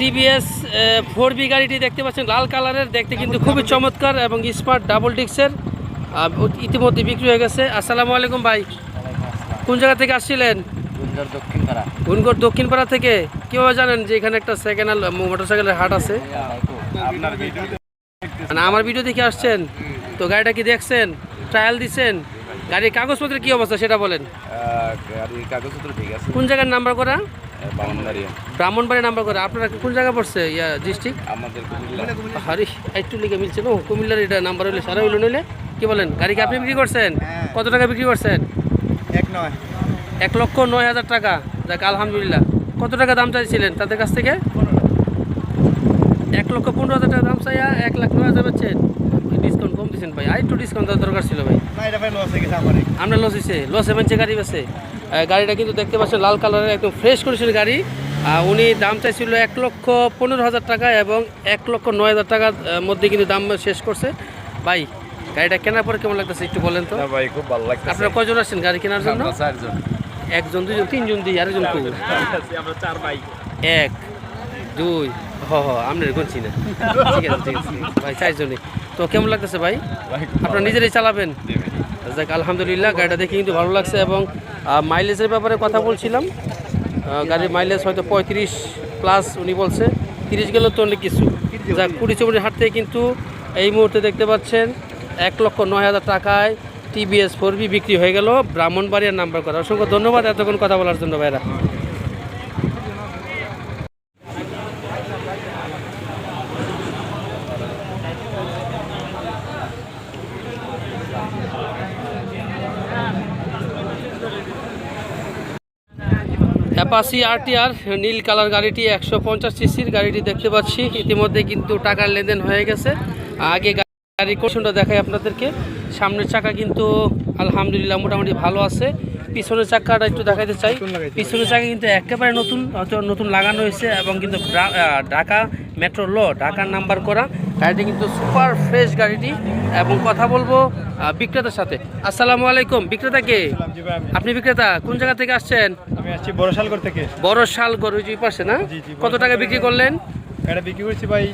TVS four B গাড়িটি দেখতে পাচ্ছেন লাল কালারের দেখতে কিন্তু খুবই চমৎকার এবং স্মার্ট ডাবল ডিক্সের ইতিমধ্যে বিক্রি হয়ে গেছে। আসসালামু আলাইকুম ভাই। কোন জায়গা থেকে আসছিলেন? গুনগড় দক্ষিণপাড়া। থেকে। কীভাবে জানেন যে এখানে একটা সেকেন্ড হ্যান্ড মোটরসাইকেলের হাট আছে? মানে আমার ভিডিও দেখে আসছেন। তো গাড়িটা কি দেখছেন? ট্রায়াল দিচ্ছেন? গাড়ির কাগজপত্রের কি অবস্থা সেটা বলেন। কোন জায়গার নাম্বার করা? ব্রাহ্মণবাড়ি নাম্বার করা। আপনারা কোন জায়গা পড়ছে? ইয়া ডিস্ট্রিক্ট আমাদের হারি একটু লিখে মিলছে না। কুমিল্লার এটা নাম্বার হইলে সারা হইল নইলে। কি বলেন গাড়ি কি আপনি বিক্রি করছেন? কত টাকা বিক্রি করছেন? এক নয়। এক লক্ষ নয় হাজার টাকা। যাক আলহামদুলিল্লাহ। কত টাকা দাম চাইছিলেন তাদের কাছ থেকে? এক লক্ষ পনেরো হাজার টাকা দাম চাইয়া এক লাখ নয় হাজার পাচ্ছেন ডিসকাউন্ট কম দিচ্ছেন ভাই। আর একটু ডিসকাউন্ট দেওয়ার দরকার ছিল ভাই। না এটা ভাই লস হয়ে আমরা লস হয়েছে লস এভেন্সে গাড়ি বেছে গাড়িটা কিন্তু দেখতে পাচ্ছেন লাল কালারের একদম ফ্রেশ কন্ডিশনের গাড়ি। উনি দাম চাইছিল এক লক্ষ পনেরো হাজার টাকা এবং এক লক্ষ নয় হাজার টাকার মধ্যে কিন্তু দাম শেষ করছে। ভাই গাড়িটা কেনার পরে কেমন লাগতেছে একটু বলেন তো? ভাই খুব ভালো লাগছে আপনারা কয়জন আসছেন গাড়ি কেনার জন্য? চারজন। একজন দুজন তিনজন দিই আরেকজন কই? আমরা চার ভাই। এক দুই হ হ আপনার গুনছি না। ঠিক আছে ঠিক আছে ভাই চারজনই। তো কেমন লাগতেছে ভাই? আপনারা নিজেরাই চালাবেন? যাক, আলহামদুলিল্লাহ, গাড়িটা দেখে কিন্তু ভালো লাগছে এবং মাইলেজের ব্যাপারে কথা বলছিলাম। গাড়ির মাইলেজ হয়তো পঁয়ত্রিশ প্লাস উনি বলছে, তিরিশ গেলেও তো অনেক কিছু। যাক, কুড়ি চব্বিশ হাট থেকে কিন্তু এই মুহূর্তে দেখতে পাচ্ছেন, এক লক্ষ নয় হাজার টাকায় টিভিএস ফোর বি বিক্রি হয়ে গেল, ব্রাহ্মণবাড়িয়ার নাম্বার করা। অসংখ্য ধন্যবাদ, এতক্ষণ কথা বলার জন্য ভাইরা। অ্যাপাসি আরটিআর নীল কালার গাড়িটি একশো পঞ্চাশ সিসির গাড়িটি দেখতে পাচ্ছি। ইতিমধ্যে কিন্তু টাকার লেনদেন হয়ে গেছে। আগে গাড়ির কোশনটা দেখাই আপনাদেরকে। সামনের চাকা কিন্তু আলহামদুলিল্লাহ মোটামুটি ভালো আছে। পিছনের চাকাটা একটু দেখাতে চাই। পিছনের চাকা কিন্তু একেবারে নতুন নতুন লাগানো হয়েছে এবং কিন্তু ঢাকা মেট্রো ল ঢাকার নাম্বার করা। গাড়িটি কিন্তু সুপার ফ্রেশ গাড়িটি এবং কথা বলব বিক্রেতার সাথে। আসসালামু আলাইকুম বিক্রেতা কে? আপনি বিক্রেতা কোন জায়গা থেকে আসছেন? আমি আসছি বড়শালগড় থেকে। বড় শাল গরু জি পাশে না? কত টাকা বিক্রি করলেন? এটা বিক্রি করছি ভাই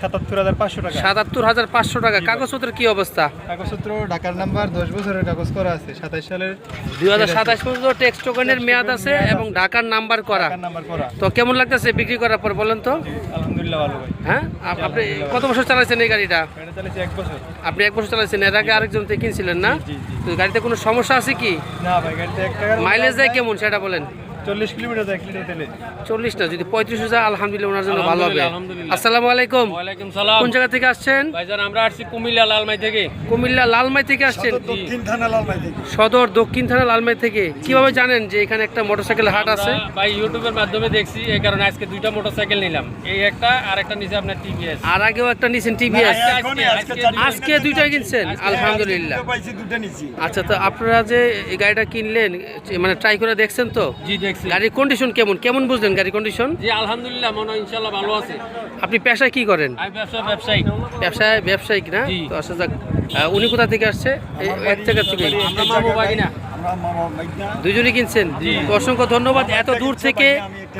সাতাত্তর হাজার পাঁচশো টাকা। সাতাত্তর হাজার পাঁচশো টাকা। কাগজপত্রের কি অবস্থা? কাগজপত্র ঢাকার নাম্বার দশ বছরের কাগজ করা আছে সাতাশ সালের দুই হাজার সাতাশ পর্যন্ত টেক্সট টোকেনের মেয়াদ আছে এবং ঢাকার নাম্বার করা। নাম্বার করা। তো কেমন লাগতেছে বিক্রি করার পর বলেন তো? আলহামদুলিল্লাহ ভালো ভাই। হ্যাঁ? আপনি কত বছর চালাইছেন এই গাড়িটা? এক বছর। আপনি এক বছর চালাইছেন এর আগে আরেকজন থেকে কিনছিলেন না? তো গাড়িতে কোনো সমস্যা আছে কি? না ভাই গাড়িতে মাইলেজ দেয় কেমন সেটা বলেন। চল্লিশ কিলোমিটার এক লিটার তেলে। চল্লিশ না যদি পঁয়ত্রিশ হাজার আলহামদুলিল্লাহ ওনার জন্য ভালো হবে। আসসালামু আলাইকুম। ওয়ালাইকুম সালাম। কোন জায়গা থেকে আসছেন? ভাইজান আমরা আসছি কুমিল্লা লালমাই থেকে। কুমিল্লা লালমাই থেকে আসছেন? দক্ষিণ থানা লালমাই থেকে। সদর দক্ষিণ থানা লালমাই থেকে। কীভাবে জানেন যে এখানে একটা মোটরসাইকেল হাট আছে? ভাই ইউটিউবের মাধ্যমে দেখছি এই কারণে আজকে দুইটা মোটরসাইকেল নিলাম। এই একটা আর একটা নিচে আপনার টিভিএস আর আগেও একটা নিছেন টিভিএস আজকে দুইটাই কিনছেন? আলহামদুলিল্লাহ। আচ্ছা তো আপনারা যে এই গাড়িটা কিনলেন মানে ট্রাই করে দেখছেন তো? জি দেখছি। গাড়ির কন্ডিশন কেমন? কেমন বুঝলেন গাড়ির কন্ডিশন জি আলহামদুলিল্লাহ মনে হয় ইনশাল্লাহ ভালো আছে। আপনি পেশায় কি করেন? আমি ব্যবসা ব্যবসায়ী। ব্যবসায় ব্যবসায়িক না। তো আসা যাক। উনি কোথা থেকে আসছে? এক জায়গা থেকে কিনছেন? অসংখ্য ধন্যবাদ। এত দূর থেকে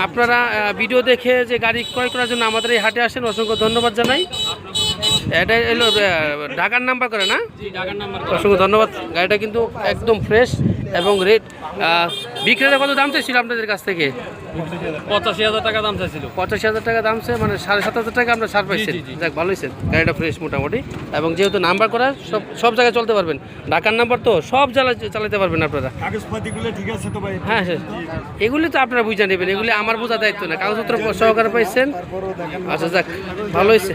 আপনারা ভিডিও দেখে যে গাড়ি ক্রয় করার জন্য আমাদের এই হাটে আসেন অসংখ্য ধন্যবাদ জানাই। এটা এলো ঢাকার নাম্বার করে না? জি অসংখ্য ধন্যবাদ। গাড়িটা কিন্তু একদম ফ্রেশ এবং রেট বিক্রেতা কত দাম চাইছিল আপনাদের কাছ থেকে? পঁচাশি হাজার টাকা দাম চাইছিল। পঁচাশি হাজার টাকা দাম চাই মানে সাড়ে সাত হাজার টাকা আমরা ছাড় পাইছেন। যাক ভালো হয়েছে। গাড়িটা ফ্রেশ মোটামুটি। এবং যেহেতু নাম্বার করা সব সব জায়গায় চলতে পারবেন। ঢাকার নাম্বার তো সব জায়গায় চালাতে পারবেন আপনারা। ঠিক আছে তো ভাই? হ্যাঁ হ্যাঁ। এগুলি তো আপনারা বুঝে নেবেন এগুলি আমার বোঝা দায়িত্ব না। কাগজপত্র সহকারে পাইছেন। আচ্ছা যাক ভালো হয়েছে।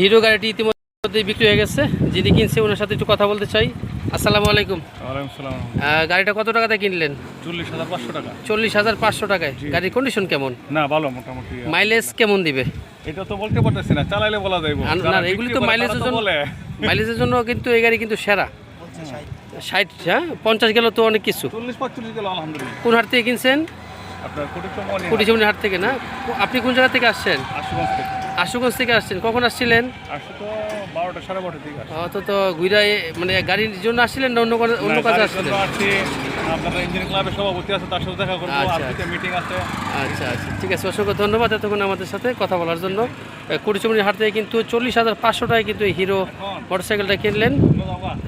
হিরো গাড়িটি ইতিমধ্যে বিক্রি হয়ে গেছে। যিনি কিনছে ওনার সাথে একটু কথা বলতে চাই। আসসালামু আলাইকুম। গাড়িটা কত টাকাতে কিনলেন? চল্লিশ হাজার পাঁচশো টাকা। চল্লিশ হাজার পাঁচশো টাকায়। গাড়ির কন্ডিশন কেমন? না ভালো মোটামুটি মাইলেজ কেমন দিবে? এটা তো বলতে পারতেছি না চালাইলে বলা যাইব। না, এগুলি তো মাইলেজের জন্য মাইলেজের জন্য কিন্তু এই গাড়ি কিন্তু সেরা। ষাট হ্যাঁ? পঞ্চাশ গেল তো অনেক কিছু। কোন হাট থেকে কিনছেন? কুটিচমনি হাট। থেকে না? আপনি কোন জায়গা থেকে আসছেন? আশুগঞ্জ থেকে আসছেন? কখন আসছিলেন? তো অত তো ঘুরা মানে গাড়ির জন্য আসছিলেন না অন্য অন্য কাজে আসছিলেন? আপনার ইঞ্জিনিয়ারিং ক্লাবের সভাপতি আছে তার সাথে দেখা করব। আচ্ছা, আজকে আচ্ছা। মিটিং আছে। আচ্ছা আচ্ছা। ঠিক আছে অসংখ্য ধন্যবাদ এতক্ষণ আমাদের সাথে কথা বলার জন্য। কুড়িচুমড়ির হাট থেকে কিন্তু চল্লিশ হাজার পাঁচশো টাকায় কিন্তু হিরো মোটরসাইকেলটা কিনলেন।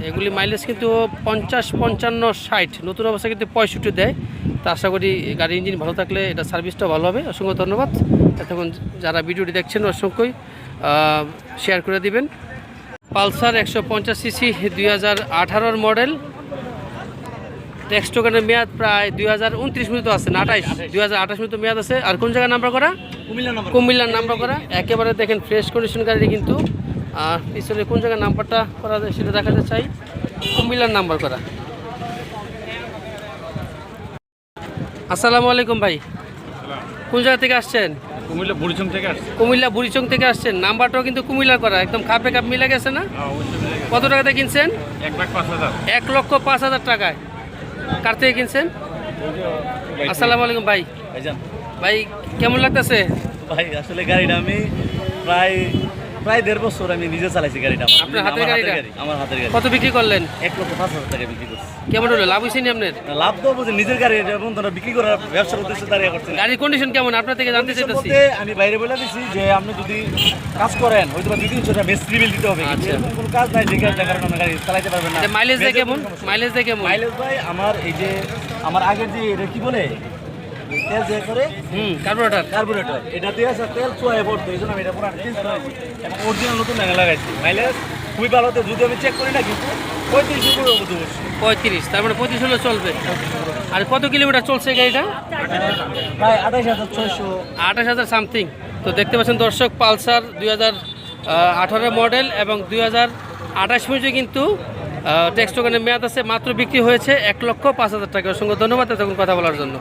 এগুলি মাইলেজ কিন্তু পঞ্চাশ পঞ্চান্ন ষাট নতুন অবস্থা কিন্তু পঁয়ষট্টি দেয়। তা আশা করি গাড়ির ইঞ্জিন ভালো থাকলে এটা সার্ভিসটা ভালো হবে। অসংখ্য ধন্যবাদ। এতক্ষণ যারা ভিডিওটি দেখছেন অসংখ্যই শেয়ার করে দিবেন। পালসার একশো পঞ্চাশ সিসি দুই হাজার আঠারোর মডেল ট্যাক্স টোকেনের মেয়াদ প্রায় দুই হাজার উনত্রিশ মিনিট আছে না আঠাইশ? দুই হাজার আঠাশ মিনিট মেয়াদ আছে। আর কোন জায়গায় নাম্বার করা? কুমিল্লার নাম্বার করা। একেবারে দেখেন ফ্রেশ কন্ডিশন গাড়ি কিন্তু। আর পিছনে কোন জায়গায় নাম্বারটা করা যায় সেটা দেখাতে চাই। কুমিল্লার নাম্বার করা। আসসালামু আলাইকুম ভাই। কোন জায়গা থেকে আসছেন? কুমিল্লা বুড়িচং থেকে আসছে। কুমিল্লা বুড়িচং থেকে আসছেন। নাম্বারটাও কিন্তু কুমিল্লার করা একদম খাপে খাপ মিলে গেছে না? কত টাকাতে কিনছেন? এক লাখ পাঁচ হাজার। এক লক্ষ পাঁচ হাজার টাকায়। কার থেকে কিনছেন? আসসালামু আলাইকুম ভাই। ভাইজান। ভাই কেমন লাগতেছে? ভাই আসলে গাড়িটা আমি প্রায় প্রায় দেড় বছর আমি নিজে চালাইছি গাড়িটা আপনার হাতের? গাড়ি আমার হাতের গাড়ি। কত বিক্রি করলেন? এক লক্ষ পাঁচ হাজার টাকা বিক্রি করছি। কেমন হলো? লাভ হয়েছে নি আপনার? লাভ তো বুঝি নিজের গাড়ি এবং তারা বিক্রি করার ব্যবসা উদ্দেশ্যে দাঁড়িয়ে করছে গাড়ির কন্ডিশন কেমন? আপনার থেকে জানতে চাইতেছি। আমি বাইরে বলে দিছি যে আপনি যদি কাজ করেন হয়তো বা দুই তিন বছর মেস্ত্রি বিল দিতে হবে। আচ্ছা। এরকম কোনো কাজ নাই যে কারণে গাড়ি চালাইতে পারবেন না। মাইলেজ দেয় কেমন? মাইলেজ দেয় কেমন? মাইলেজ ভাই আমার এই যে আমার আগের যে এটা কি বলে? তেল যে করে? হুম কার্বোরেটর কার্বোরেটর এটা দিয়ে আছে তেল চুয়ায় পড়তো এই জন্য আমি এটা পুরো চেঞ্জ করেছি এবং অরিজিনাল নতুন ডাঙা লাগাইছি। মাইলেজ খুবই ভালো হতো যদি আমি চেক করি না কিন্তু পঁয়ত্রিশ পঁয়ত্রিশ তার মানে পঁচিশ হলে চলবে আর কত কিলোমিটার চলছে গাড়িটা আঠাশ হাজার আঠাশ হাজার সামথিং তো দেখতে পাচ্ছেন দর্শক পালসার দুই হাজার আঠারো মডেল এবং দুই হাজার আঠাশ মিনিটে কিন্তু টেক্সট টোকেনের মেয়াদ আছে মাত্র বিক্রি হয়েছে এক লক্ষ পাঁচ হাজার টাকা অসংখ্য ধন্যবাদ এতক্ষণ কথা বলার জন্য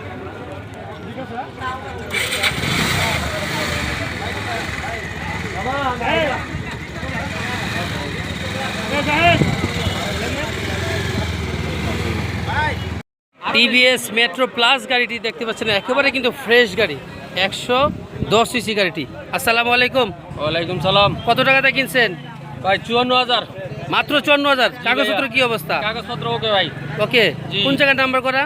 টিভিএস মেট্রো প্লাস গাড়িটি দেখতে পাচ্ছেন একেবারে কিন্তু ফ্রেশ গাড়ি একশো দশ সিসি গাড়িটি। আসসালামু আলাইকুম। ওয়ালাইকুম সালাম। কত টাকাতে কিনছেন? ভাই চুয়ান্ন হাজার। মাত্র চুয়ান্ন হাজার? কাগজপত্র কি অবস্থা? কাগজপত্র ওকে ভাই। ওকে কোন জায়গায় নাম্বার করা?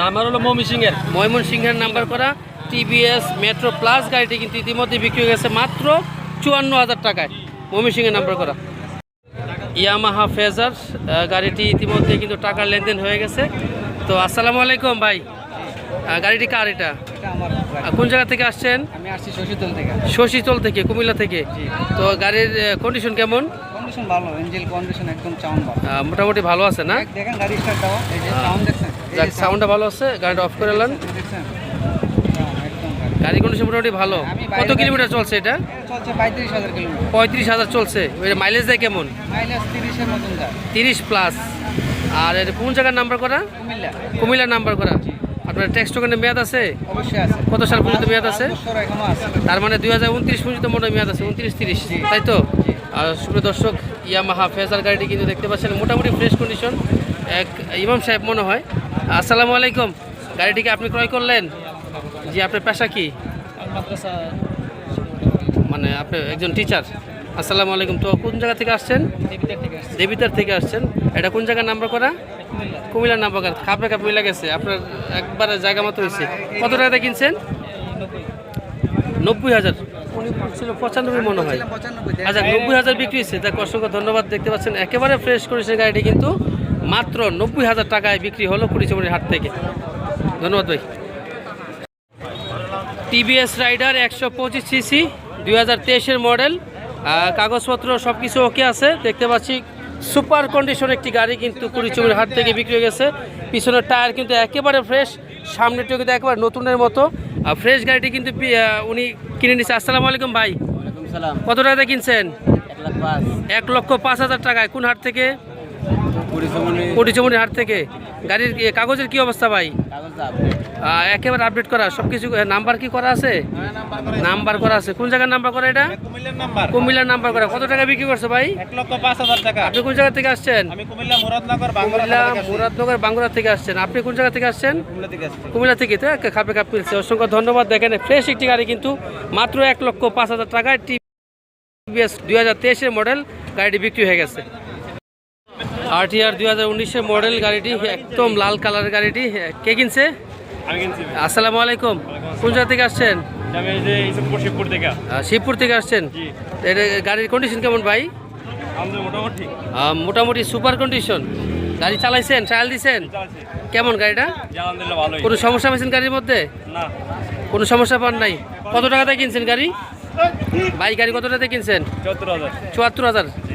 নাম্বার হলো মমি সিং এর ময়মন সিংহের নাম্বার করা। টিভিএস মেট্রো প্লাস গাড়িটি কিন্তু ইতিমধ্যে বিক্রি হয়ে গেছে মাত্র চুয়ান্ন হাজার টাকায়। ময়মন সিংহের নাম্বার করা। ইয়ামাহা ফেজার গাড়িটি ইতিমধ্যে কিন্তু টাকার লেনদেন হয়ে গেছে। তো আসসালামু আলাইকুম ভাই। গাড়িটি কার এটা? কোন জায়গা থেকে আসছেন? আমি আসছি শশীতল থেকে। শশীতল থেকে কুমিল্লা থেকে। তো গাড়ির কন্ডিশন কেমন? কন্ডিশন ভালো ইঞ্জিন কন্ডিশন একদম সাউন্ড ভালো। মোটামুটি ভালো আছে না? দেখেন গাড়ি স্টার্ট দাও এই যে সাউন্ড দেখছেন? যাক সাউন্ডটা ভালো আছে গাড়িটা অফ করে নেন হ্যাঁ, গাড়ি। কন্ডিশন মোটামুটি ভালো। কত কিলোমিটার চলছে এটা? চলছে পঁয়ত্রিশ হাজার কিলোমিটার। পঁয়ত্রিশ হাজার চলছে। মাইলেজ দেয় কেমন? মাইলেজ তিরিশের মতন যায়। তিরিশ প্লাস আর এটা কোন জায়গার নাম্বার করা? কুমিল্লা। কুমিল্লার নাম্বার করা। আপনার ট্যাক্স টোকেনের মেয়াদ আছে? অবশ্যই আছে। কত সাল পর্যন্ত মেয়াদ আছে? তার মানে দুই হাজার উনত্রিশ পর্যন্ত মনে হয় মেয়াদ আছে উনত্রিশ তিরিশ। তাই তো? আর সুপ্রিয় দর্শক ইয়ামাহা ফেজার গাড়িটি কিন্তু দেখতে পাচ্ছেন মোটামুটি ফ্রেশ কন্ডিশন এক ইমাম সাহেব মনে হয়। আসসালামু আলাইকুম। গাড়িটিকে আপনি ক্রয় করলেন? জি আপনার পেশা কি? মানে আপনি একজন টিচার আসসালামু আলাইকুম। তো কোন জায়গা থেকে আসছেন? দেবিতার থেকে আসছেন। এটা কোন জায়গার নাম্বার করা? কুমিল্লার নাম্বার করা। খাপে খাপ মিলে গেছে। আপনার একবারে জায়গা মতো হয়েছে। কত টাকাতে কিনছেন? নব্বই হাজার। উনি ছিল পঁচানব্বই মনে হয়। আচ্ছা নব্বই হাজার বিক্রি হয়েছে। তাকে অসংখ্য ধন্যবাদ। দেখতে পাচ্ছেন একেবারে ফ্রেশ করেছে গাড়িটি কিন্তু মাত্র নব্বই হাজার টাকায় বিক্রি হলো কুড়িচমনির হাট থেকে। ধন্যবাদ ভাই। টিভিএস রাইডার একশো পঁচিশ সিসি দুই হাজার তেইশের মডেল কাগজপত্র সব কিছু ওকে আছে। দেখতে পাচ্ছি সুপার কন্ডিশন একটি গাড়ি কিন্তু কুড়িচুমির হাট থেকে বিক্রি হয়ে গেছে। পিছনের টায়ার কিন্তু একেবারে ফ্রেশ সামনেটিও কিন্তু একেবারে নতুনের মতো। আর ফ্রেশ গাড়িটি কিন্তু উনি কিনে নিচ্ছে আসসালামু আলাইকুম ভাই। কত টাকাতে কিনছেন? এক এক লক্ষ পাঁচ হাজার টাকায়। কোন হাট থেকে? কুড়িচুমনির হাট থেকে। গাড়ির কাগজের কি অবস্থা ভাই? একেবারে আপডেট করা সব কিছু নাম্বার কি করা আছে? নাম্বার করা আছে। কোন জায়গার নাম্বার করা এটা? কুমিল্লার নাম্বার করা। কত টাকা বিক্রি করছে ভাই? এক লক্ষ পাঁচ হাজার টাকা। আপনি কোন জায়গা থেকে আসছেন? কুমিল্লা মুরাদনগর বাংলা বাঙ্গুরা থেকে আসছেন। আপনি কোন জায়গা থেকে আসছেন? কুমিল্লা থেকে তো খাপে খাপ মিলছে। অসংখ্য ধন্যবাদ। দেখেন ফ্রেশ একটি গাড়ি কিন্তু মাত্র এক লক্ষ পাঁচ হাজার টাকায় টিভিএস দুই হাজার তেইশের মডেল গাড়িটি বিক্রি হয়ে গেছে। আরটিআর দুই হাজার উনিশের মডেল গাড়িটি একদম লাল কালারের গাড়িটি। কে কিনছে? আসসালামু আলাইকুম। কোন জায়গা থেকে আসছেন? শিবপুর থেকে। আসছেন? এটা গাড়ির কন্ডিশন কেমন ভাই? মোটামুটি। সুপার কন্ডিশন গাড়ি চালাইছেন? ট্রায়াল দিছেন? কেমন গাড়িটা? কোনো সমস্যা পেয়েছেন গাড়ির মধ্যে? কোনো সমস্যা পান নাই? কত টাকাতে কিনছেন গাড়ি? ভাই গাড়ি কত টাকাতে কিনছেন? চুয়াত্তর হাজার। চুয়াত্তর হাজার। আহ,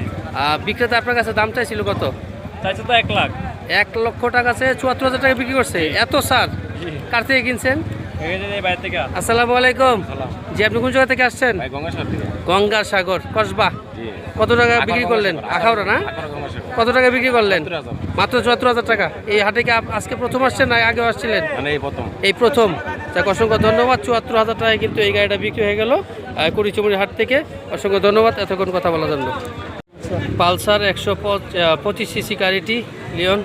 বিক্রেতা আপনার কাছে দাম চাইছিল কত? চাইছে তো এক লাখ। এক লক্ষ টাকা আছে চুয়াত্তর হাজার টাকা বিক্রি করছে। এত সার কার থেকে কিনছেন? আসসালামু আলাইকুম। জি আপনি কোন জায়গা থেকে আসছেন? সাগর কসবা। কত টাকা বিক্রি করলেন? আখাউড়া না? কত টাকা বিক্রি করলেন? মাত্র চুয়াত্তর হাজার টাকা। এই হাটে কি আজকে প্রথম আসছেন না আগেও আসছিলেন? মানে এই প্রথম। এই প্রথম। যাক অসংখ্য ধন্যবাদ। চুয়াত্তর হাজার টাকায় কিন্তু এই গাড়িটা বিক্রি হয়ে গেল কুড়িচুমুড়ি হাট থেকে। অসংখ্য ধন্যবাদ। এতক্ষণ কথা বলার জন্য পালসার একশো পঁচিশ সিসি গাড়িটি লিওন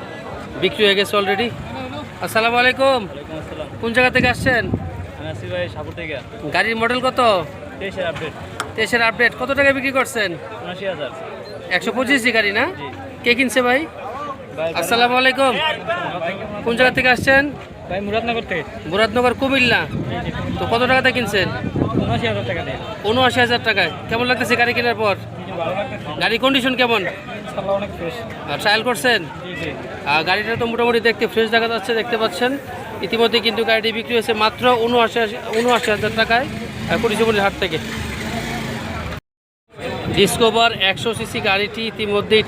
বিক্রি হয়ে গেছে অলরেডি আসসালামু আলাইকুম। কোন জায়গা থেকে আসছেন? ভাই সাপুর থেকে। গাড়ির মডেল কত? তেইশের আপডেট তেইশের আপডেট কত টাকা বিক্রি করছেন? উনআশি হাজার। একশো পঁচিশ সি গাড়ি না? কে কিনছে ভাই? আসসালামু আলাইকুম। কোন জায়গা থেকে আসছেন? ভাই মুরাদনগর থেকে। মুরাদনগর কুমিল্লা। তো কত টাকাতে কিনছেন? উনআশি হাজার টাকায়। কেমন লাগতেছে গাড়ি কেনার পর? গাড়ির কন্ডিশন কেমন? ইনশাল্লাহ অনেক ফ্রেশ ট্রায়াল করছেন? জি জি। আর গাড়িটা তো মোটামুটি দেখতে ফ্রেশ দেখা যাচ্ছে দেখতে পাচ্ছেন। ইতিমধ্যে কিন্তু গাড়িটি বিক্রি হয়েছে মাত্র উনআশি উনআশি হাজার টাকায় কুড়িচুমুড়ির হাট থেকে। ডিসকভার একশো সিসি গাড়িটি ইতিমধ্যেই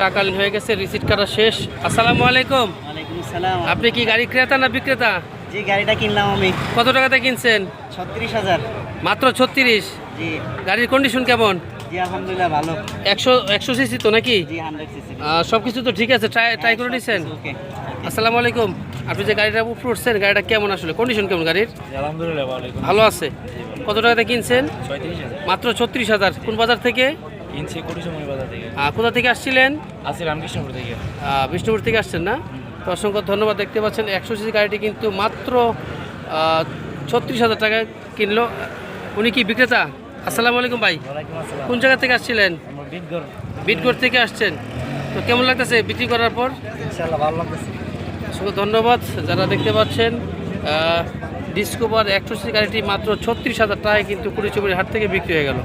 টাকা হয়ে গেছে রিসিট কাটা শেষ। আসসালামু আলাইকুম। আপনি কি গাড়ি ক্রেতা না বিক্রেতা? জি গাড়িটা কিনলাম আমি। কত টাকাতে কিনছেন? ছত্রিশ হাজার। মাত্র ছত্রিশ? জি। গাড়ির কন্ডিশন কেমন? জি আলহামদুলিল্লাহ ভালো। একশো একশো সিসি তো নাকি? জি হান্ড্রেড সিসি সব কিছু তো ঠিক আছে ট্রাই ট্রাই করে নিচ্ছেন ওকে আসসালামু আলাইকুম। আপনি যে গাড়িটা উপরে উঠছেন গাড়িটা কেমন আসলে? কন্ডিশন কেমন গাড়ির? আলহামদুলিল্লাহ ভালো আছে। কত টাকাতে কিনছেন? মাত্র ছত্রিশ হাজার। কোন বাজার থেকে? কিনছি কুড়িসমণি বাজার থেকে। কোথা থেকে আসছিলেন? আসি রামকৃষ্ণপুর থেকে। বিষ্ণুপুর থেকে আসছেন না? তো অসংখ্য ধন্যবাদ দেখতে পাচ্ছেন একশো সিসি গাড়িটি কিন্তু মাত্র ছত্রিশ হাজার টাকায় কিনলো। উনি কি বিক্রেতা? আসসালামু আলাইকুম ভাই। কোন জায়গা থেকে আসছিলেন? বিটগড় থেকে আসছেন। তো কেমন লাগতেছে বিক্রি করার পর? অসংখ্য ধন্যবাদ যারা দেখতে পাচ্ছেন ডিসকোভার একশো সিসি গাড়িটি মাত্র ছত্রিশ হাজার টাকায় কিন্তু কুড়ি হাট থেকে বিক্রি হয়ে গেল।